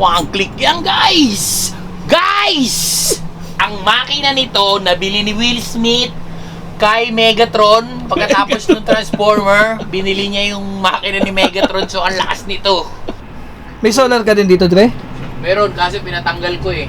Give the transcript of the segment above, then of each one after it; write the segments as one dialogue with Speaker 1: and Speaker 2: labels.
Speaker 1: One click yan, guys! Guys! Ang makina nito, nabili ni Will Smith kay Megatron. Pagkatapos ng Transformer, binili niya yung makina ni Megatron. So, ang lakas nito.
Speaker 2: May solar ka din dito, Dre?
Speaker 1: Meron, kasi pinatanggal ko eh.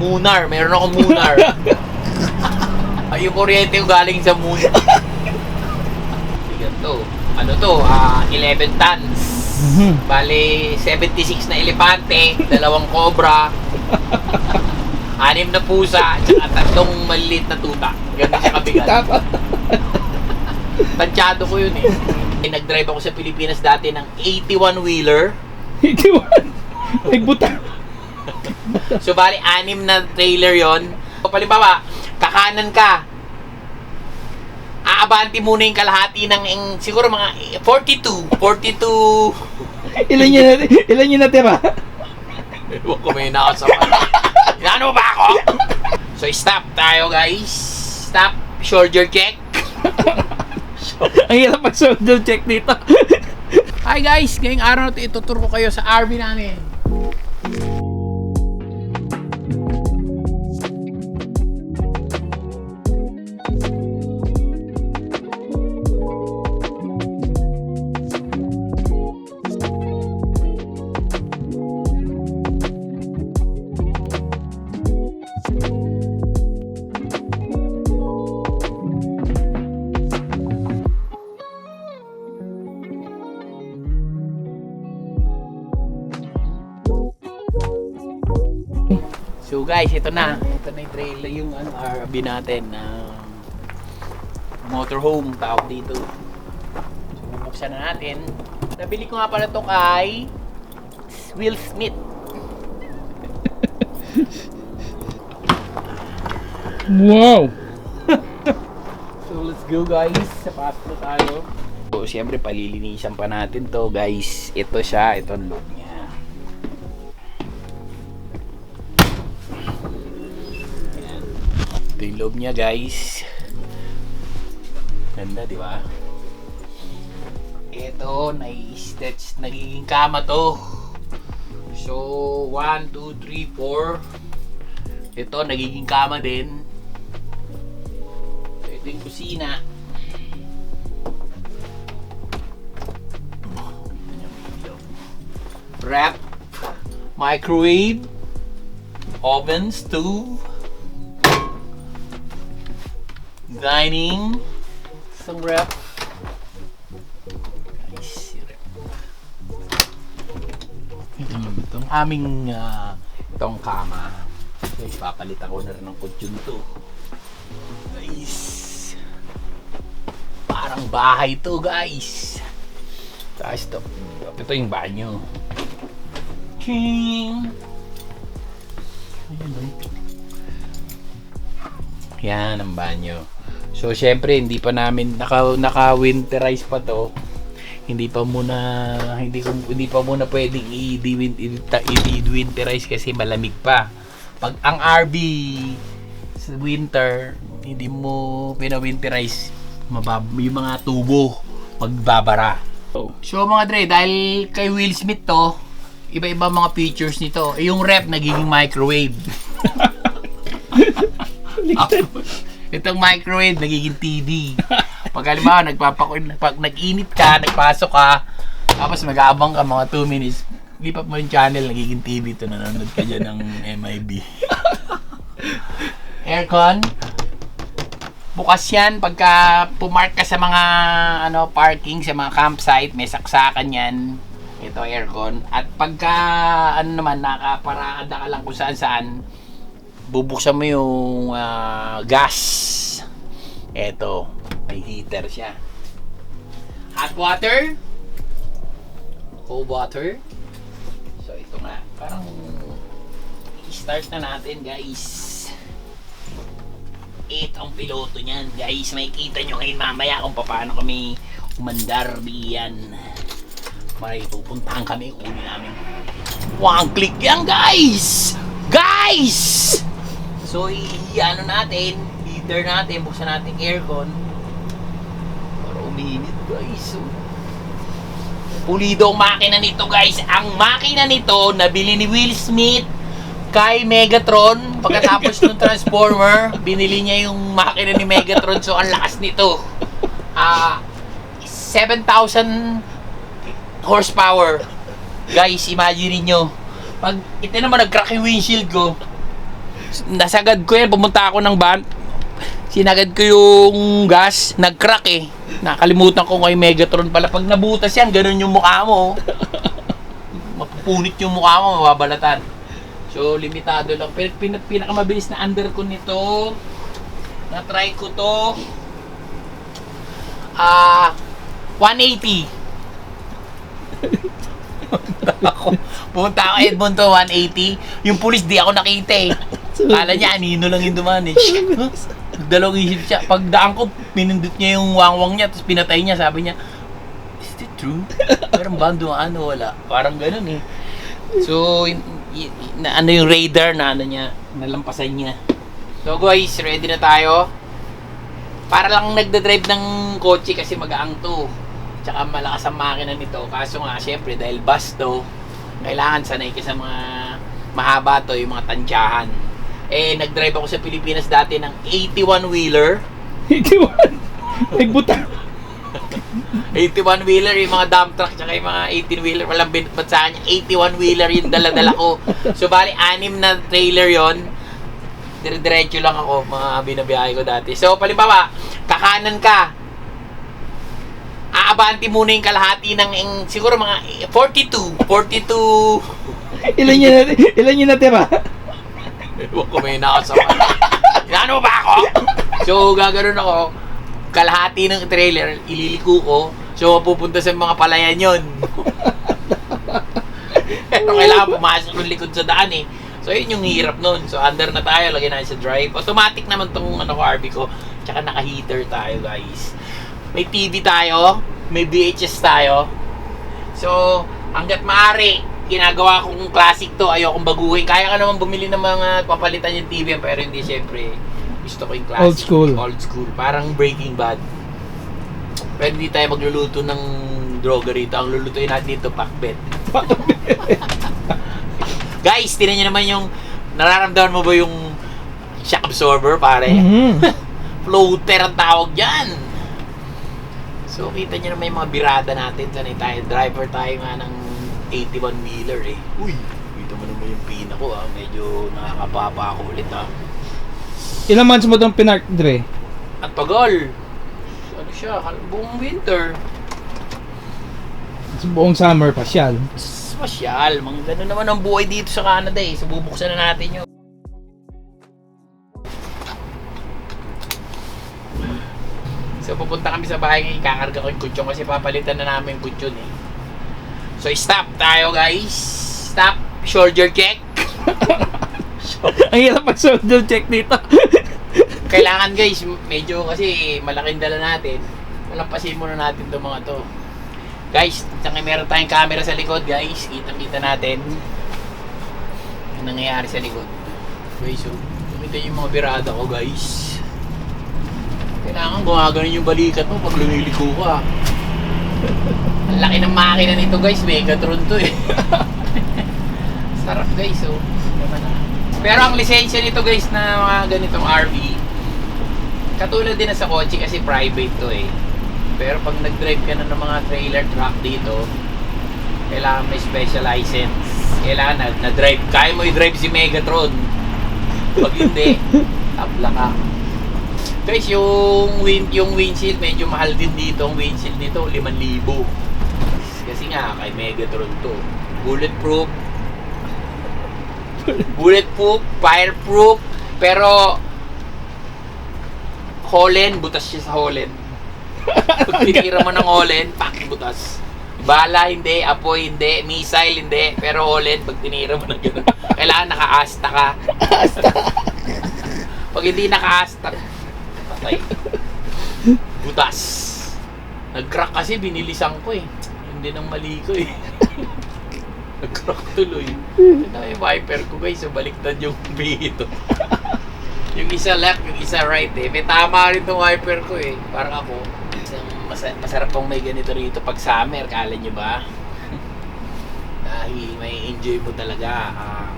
Speaker 1: Munar. Meron akong Munar. Ay, yung kuryente ko galing sa moon. Bigat to. Ano to? Ah, 11 tons. Bale, 76 na elepante, dalawang cobra, anim na pusa, at tatlong maliliit na tuta. Ganun siya kabigat. Tansyado ko yun eh. Eh, Nag-drive ako sa Pilipinas dati ng 81-wheeler.
Speaker 2: Itiwan. Nagbuta.
Speaker 1: So, bali, anim na trailer yon. So, palimbawa, kakanan ka. Aabanti muna yung kalahati ng, yung, siguro mga 42. 42.
Speaker 2: Ilan yun ilan yun natira?
Speaker 1: Ewan ko may nakasama. Inaano mo ba ako? So, stop tayo, guys. Stop. Shoulder check.
Speaker 2: Ang hirap mag-shoulder check dito.
Speaker 1: Hi guys! Ngayong araw na ito, ituturo ko kayo sa RV namin. So guys, ito na. Ito na yung trailer, yung ano, RV natin na motorhome tawag dito. So bubuksan na natin. Nabili ko nga pala to kay Will Smith.
Speaker 2: Wow.
Speaker 1: So let's go guys. Sa na tayo. So siyempre palilinisan pa natin to guys. Ito siya, ito ang loob niya. Ito yung loob niya guys. Ganda di ba? Ito, nai-stretch, nagiging kama to. So, 1, 2, 3, 4. Ito, nagiging kama din. Ito yung kusina. Wrap, microwave, oven, stove, dining, some wrap. Nice, yung rep. Ito yung itong aming ah, itong kama. So, ipapalit ako na rin ng kutsyon to. Nice. Parang bahay to, guys. Tapos ito, ito yung banyo. King. Ayan, oh. Yan ang banyo. So, syempre, hindi pa namin naka, naka-winterize pa to. Hindi pa muna hindi ko hindi pa muna pwedeng i-winterize kasi malamig pa. Pag ang RV sa winter, hindi mo pina-winterize, mabab yung mga tubo magbabara. So mga Dre, dahil kay Will Smith to, iba-iba mga features nito. Eh, Yung rep nagiging microwave. Itong microwave nagiging TV. Pag halimbawa, nagpapako pag nag-init ka, nagpasok ka, tapos mag-aabang ka mga 2 minutes, lipat mo yung channel, nagiging TV to nanonood ka dyan ng MIB. Aircon. Bukas yan pagka pumark ka sa mga ano parking sa mga campsite, may saksakan yan. Ito aircon. At pagka ano naman nakaparada ka lang kung saan saan, bubuksan mo yung ah, gas. Ito, may heater siya. Hot water. Cold water. So ito nga, parang i-start na natin guys. Ito ang piloto niyan guys. Makikita nyo ngayon mamaya kung paano kami umandar diyan. May pupuntahan kami kunin namin. One click yan guys! Guys! So, i-ano natin, heater natin, buksan natin aircon. Para uminit guys. So, Pulido ang makina nito guys. Ang makina nito, nabili ni Will Smith kay Megatron. Pagkatapos ng Transformer, binili niya yung makina ni Megatron. So, ang lakas nito. Ah, 7,000 horsepower. Guys, imagine niyo Pag ito naman nag-crack yung windshield ko, nasagad ko yan, pumunta ako ng van, sinagad ko yung gas, nag-crack eh. Nakalimutan ko kay Megatron pala. Pag nabutas yan, ganun yung mukha mo. Mapupunit yung mukha mo, mababalatan. So, limitado lang. Pero pin pinakamabilis na under ko nito, na-try ko to, ah, 180. ako, pumunta ako Edmonton 180. Yung pulis di ako nakita eh. Kala niya anino lang yung dumaan eh. Dalawang isip siya. Pagdaan ko, pinindot niya yung wangwang niya, tapos pinatay niya. Sabi niya, is it true? Meron ba dumaan wala? Parang ganun eh. So, y- y- na, ano yung radar na ano niya, nalampasan niya. So guys, ready na tayo. Para lang nagda-drive ng kotse kasi magaang to. Tsaka malakas ang makina nito. Kaso nga, syempre, dahil bus to, kailangan sanay ka sa mga mahaba to, yung mga tansyahan. Eh, nag-drive ako sa Pilipinas dati ng 81-wheeler.
Speaker 2: Itiwan. Nagbutang.
Speaker 1: 81-wheeler, yung mga dump truck, tsaka yung mga 18-wheeler, walang binatbat sa kanya. 81-wheeler yung dala-dala ko. So, bali, anim na trailer yon Dire-diretso lang ako, mga binabiyahe ko dati. So, palimbawa, kakanan ka, aabanti muna yung kalahati ng, yung, siguro mga 42, 42,
Speaker 2: Ilan natin? Ilan niya natira?
Speaker 1: Ewan ko may nakasama. Ano ba ako? So, gaganon ako. Kalahati ng trailer, ililiko ko. So, mapupunta sa mga palayan yon. Pero kailangan pumasok ng likod sa daan eh. So, yun yung hirap nun. So, under na tayo. Lagyan natin sa drive. Automatic naman tong ano ko, RV ko. Tsaka naka-heater tayo, guys. May TV tayo. May VHS tayo. So, hanggat maaari, ginagawa kong classic to, ayokong baguhin. Kaya ka naman bumili ng mga papalitan yung TV, pero hindi syempre gusto ko yung classic.
Speaker 2: Old school.
Speaker 1: Old school. Parang Breaking Bad. Pero hindi tayo magluluto ng droga rito. Ang lulutuin natin dito, pakbet. Guys, tinan nyo naman yung nararamdaman mo ba yung shock absorber, pare?
Speaker 2: Mhm.
Speaker 1: Floater ang tawag dyan. So, kita nyo naman yung mga birada natin. Sanay tayo. Driver tayo nga ng 81 wheeler eh. Uy, kita mo naman yung pina ko ah. Medyo nakakapapa ako ulit ah.
Speaker 2: Ilang months mo itong pinark, Dre?
Speaker 1: At tagal. Ano siya? hal- Buong winter.
Speaker 2: Sa buong summer, pasyal.
Speaker 1: Masyal. Mga ganun naman ang buhay dito sa Canada eh. So, bubuksan na natin yun. So, pupunta kami sa bahay ngayon. Kakarga ko yung kutsyon kasi papalitan na namin yung kutsyon eh. So, stop tayo guys. Stop. Shoulder check.
Speaker 2: Ang hirap mag-shoulder check dito.
Speaker 1: Kailangan guys, medyo kasi malaking dala natin. Malampasin muna natin itong mga to. Guys, meron tayong camera sa likod guys. Kitang-kita natin. Yung nangyayari sa likod. Guys, so, kumita yung mga birada ko guys. Kailangan gumagano yung balikat mo pag lumiliko ka. Ang laki ng makina nito guys, Megatron to eh. Sarap guys, oh. Ah. Pero ang lisensya nito guys na mga ganitong RV, katulad din na sa kotse kasi private to eh. Pero pag nag-drive ka na ng mga trailer truck dito, kailangan may special license. Kailangan na, na-drive. Kaya mo i-drive si Megatron. Pag hindi, tabla ka. Guys, yung, wind, yung windshield, medyo mahal din dito. Ang windshield nito, 5,000. Kasi nga, kay Megatron to. Bulletproof. Bulletproof, fireproof, pero Holland, butas siya sa Holland. Pag tinira mo ng Holland, pak, butas. Bala, hindi. Apoy, hindi. Missile, hindi. Pero Holland, pag tinira mo ng gano'n, kailangan naka-asta ka. pag hindi naka-asta, patay. Butas. Nag-crack kasi, binilisan ko eh. Hindi nang mali ko eh. Nag-crack tuloy. Yung wiper ko guys, so baliktad yung bihito. yung isa left, yung isa right eh. May tama rin tong wiper ko eh. Parang ako. Isang masa- masarap pong may ganito rito pag summer, kala nyo ba? may, may enjoy mo talaga. Ah,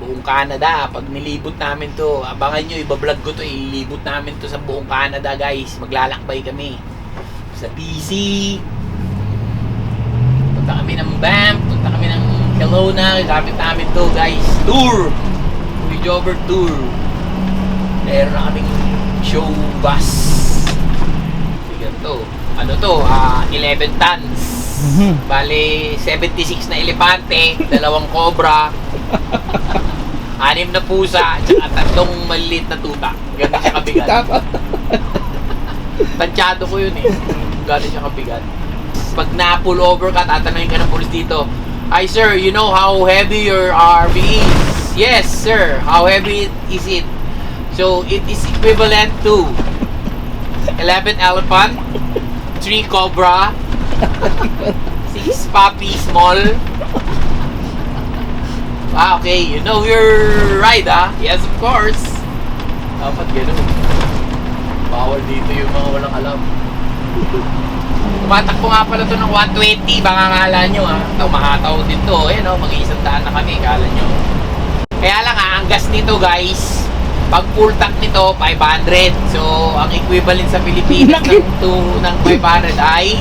Speaker 1: buong Canada, pag nilibot namin to, abangan nyo, ibablog ko to, ilibot namin to sa buong Canada guys. Maglalakbay kami. Sa BC, punta kami ng Banff, punta kami ng Kelowna, gamit namin to guys. Tour! Kuya Jobber Tour. Meron na kaming show bus. Sige to. Ano to? Ah, 11 tons. Bale, 76 na elepante, dalawang cobra, anim na pusa, at tatlong maliit na tuta. Ganun siya kabigat. Tansyado ko yun eh. Gano'n siya kabigat. Pag na-pull over ka, tatanungin ka ng police dito, Hi sir, you know how heavy your RV is? Yes sir, how heavy is it? So it is equivalent to 11 elephant, 3 cobra, 6 puppy small. Ah, okay, you know your ride ah? Yes, of course. Dapat ganun. Bawal dito yung mga walang alam. Tumatakbo nga pala to ng 120, baka ngala nyo ha. Ito, mahataw din to. Eh, no? Mag-iisang daan na kami, kala nyo. Kaya lang ha, ang gas nito guys, pag full tank nito, 500. So, ang equivalent sa Pilipinas ng, to, ng 500 ay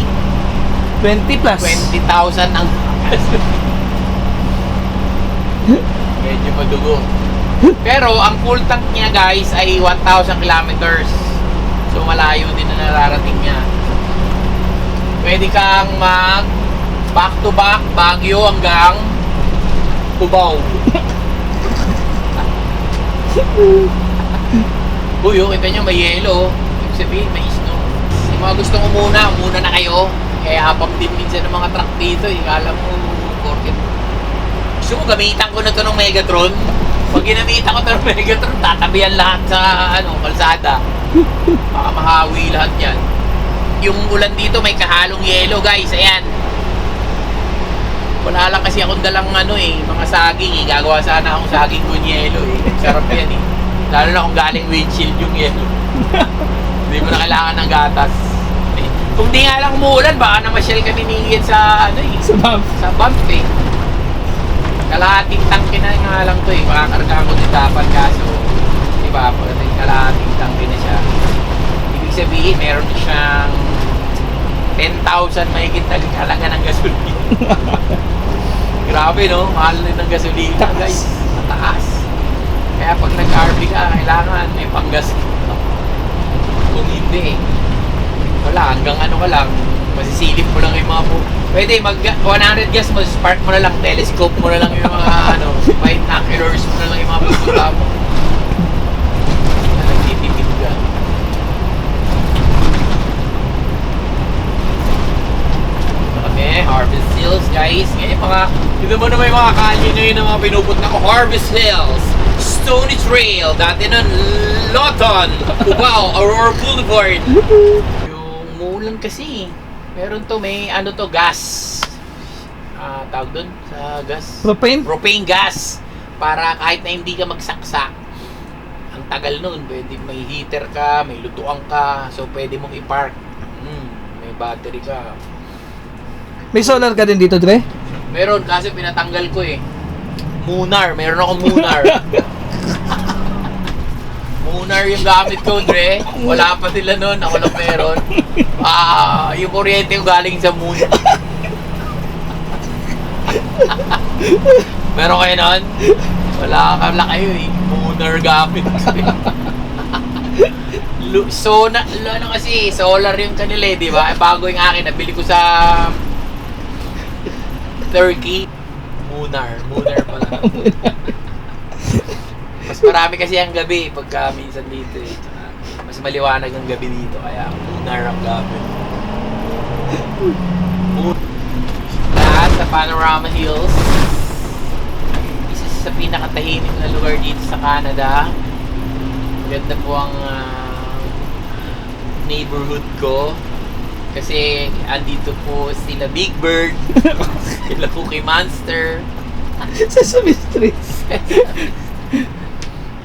Speaker 2: 20 plus.
Speaker 1: 20,000 ang gas. Medyo madugo. Pero ang full tank niya guys ay 1,000 kilometers. So malayo din na nararating niya. Pwede kang mag back to back Baguio hanggang Cubao. Uy, oh, kita nyo may yelo. Ibig sabihin may snow. Yung mga gustong umuna, umuna na kayo. Kaya habang din minsan ng mga truck dito, eh, kala mo, porket. Gusto mo gamitan ko na to ng Megatron? Pag ginamitan ko to ng Megatron, tatabihan lahat sa ano, kalsada. Baka mahawi lahat yan. Yung ulan dito may kahalong yelo guys, ayan. Wala lang kasi akong dalang ano eh, mga saging eh. Gagawa sana akong saging con yelo eh. Sarap yan eh. Lalo na kung galing windshield yung yelo. Hindi mo na kailangan ng gatas. Eh, Kung di nga lang umuulan, baka na masyal kami ni Ian sa ano eh,
Speaker 2: Sa bump.
Speaker 1: sa bump eh. Kalahating tangke na nga lang to eh. Makakarga ko din dapat kaso, di ba, kalahating tangke na siya. Ibig sabihin, meron siyang 10,000 mahigit na halaga ng gasolina. Grabe no, mahal din ng gasolina
Speaker 2: Taas.
Speaker 1: guys. Mataas. Kaya pag nag-RV ka, kailangan may panggas ka. Kung hindi, wala, hanggang ano ka lang, masisilip mo lang yung mga po. Pwede, mag 100 gas mo, spark mo na lang, telescope mo na lang yung mga ano, binoculars mo na lang yung mga pupunta mo. Na nagtitipid ka. Kami, Harvest Hills guys. Ngayon mga, dito mo na may mga kalye ngayon na mga pinupunta ko. Harvest Hills, Stony Trail, dati nun, Lawton, Cubao, Aurora Boulevard. Yung muulan kasi, meron to, may ano to, gas. Ah, tawag dun sa gas?
Speaker 2: Propane?
Speaker 1: propane gas para kahit na hindi ka magsaksak ang tagal nun pwede may heater ka may lutuan ka so pwede mong i-park mm, may battery ka
Speaker 2: May solar ka din dito, Dre?
Speaker 1: meron kasi pinatanggal ko eh. Munar meron akong Munar. Munar yung gamit ko Dre. Wala pa sila nun ako lang meron. Ah yung kuryente ko galing sa Moon. Meron kayo nun? Wala ka wala kayo eh. Munar gamit ko eh. So na ano kasi solar yung kanila eh, di ba? Eh, Bago yung akin nabili ko sa Turkey. Munar, Munar pala. mas marami kasi ang gabi pagka minsan dito eh. Mas maliwanag ang gabi dito kaya Munar ang. Mun- Lahat sa Panorama Hills. Isa sa pinakatahimik na lugar dito sa Canada. Ganda po ang ah, neighborhood ko. Kasi andito po sila Big Bird, sila Cookie Monster.
Speaker 2: Sesame Street.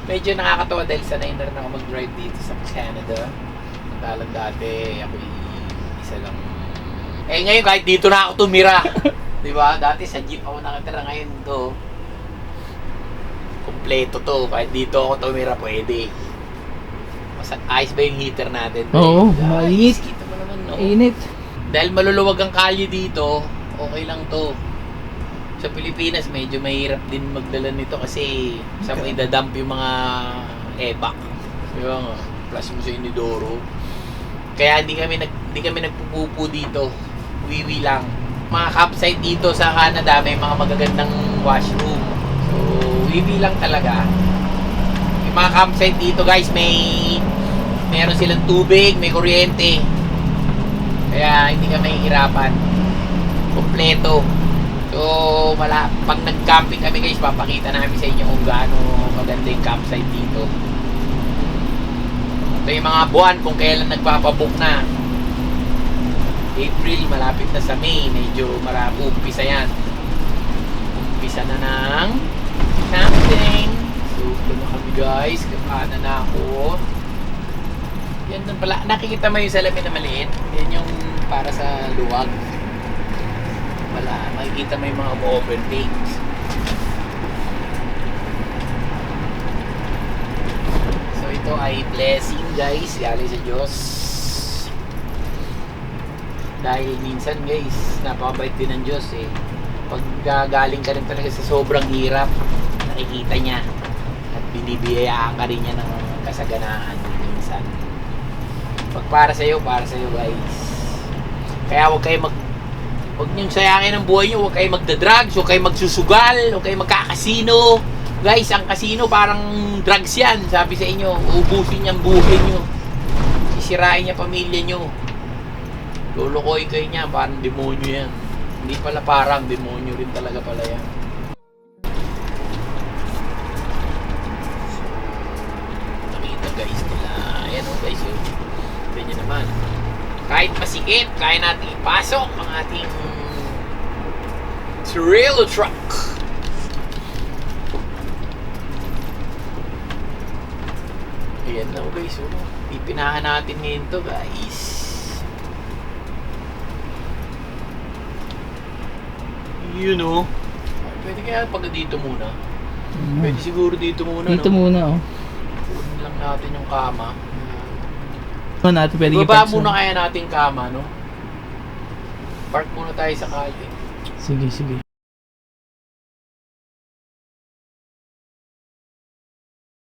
Speaker 1: Medyo nakakatawa dahil sanay na rin ako mag-drive dito sa Canada. Madalang dati ako isa lang. Eh ngayon kahit dito na ako tumira. Di ba? Dati sa jeep ako nakatira ngayon to. Kompleto to. Kahit dito ako tumira, pwede. Mas ayos ba yung heater natin?
Speaker 2: Oo,
Speaker 1: Ayos.
Speaker 2: mainit.
Speaker 1: Mo no?
Speaker 2: Init.
Speaker 1: Dahil maluluwag ang kalye dito, okay lang to. Sa Pilipinas, medyo mahirap din magdala nito kasi sa may dadump yung mga ebak. Di ba nga? Plus mo sa inidoro. Kaya hindi kami nag hindi kami nagpupupo dito. Wiwi lang. Mga campsite dito sa Canada may mga magagandang washroom. So, wiwi lang talaga. Yung mga campsite dito guys, may meron silang tubig, may kuryente. Kaya hindi ka mahihirapan. Kompleto. So, wala, pag nag-camping kami guys, papakita namin sa inyo kung gaano maganda yung campsite dito. Ito yung mga buwan kung kailan nagpapabook na. April, malapit na sa May. Medyo marami. Umpisa yan. Umpisa na ng camping. So, na kami guys. Kakana na ako. Yan doon pala. Nakikita mo yung salamin na maliit? Para sa luwag. Wala. Makikita mo yung mga overtakes. So ito ay blessing guys. Galing sa Diyos. Dahil minsan guys, napakabait din ng Diyos eh. Pag gagaling ka rin talaga sa sobrang hirap, nakikita niya. At binibiyayaan ka rin niya ng kasaganaan minsan. Pag para sa'yo, para sa'yo guys. Kaya huwag kayo mag Huwag niyong sayangin ang buhay niyo, huwag kayo magda-drugs, huwag kayo magsusugal, huwag kayo magkakasino. Guys, ang kasino parang drugs yan, sabi sa inyo. Uubusin niya ang buhay niyo. Sisirain niya pamilya niyo. Lulukoy kayo niya, parang demonyo yan. Hindi pala parang, demonyo rin talaga pala yan. Nakita guys nila. Ayan o guys, oh. Ganyan naman. Masikip, kaya natin ipasok ang ating trailer truck. Ayan na guys, oh. Pipinahan natin ngayon to guys. You know. Pwede kaya pag dito muna. Pwede siguro dito muna,
Speaker 2: Dito
Speaker 1: no?
Speaker 2: muna, oh.
Speaker 1: Kunin lang natin yung kama.
Speaker 2: Ano natin pwede
Speaker 1: Baba
Speaker 2: ipark sa-
Speaker 1: muna kaya natin kama, no? Park muna tayo sa kalye.
Speaker 2: Sige, sige.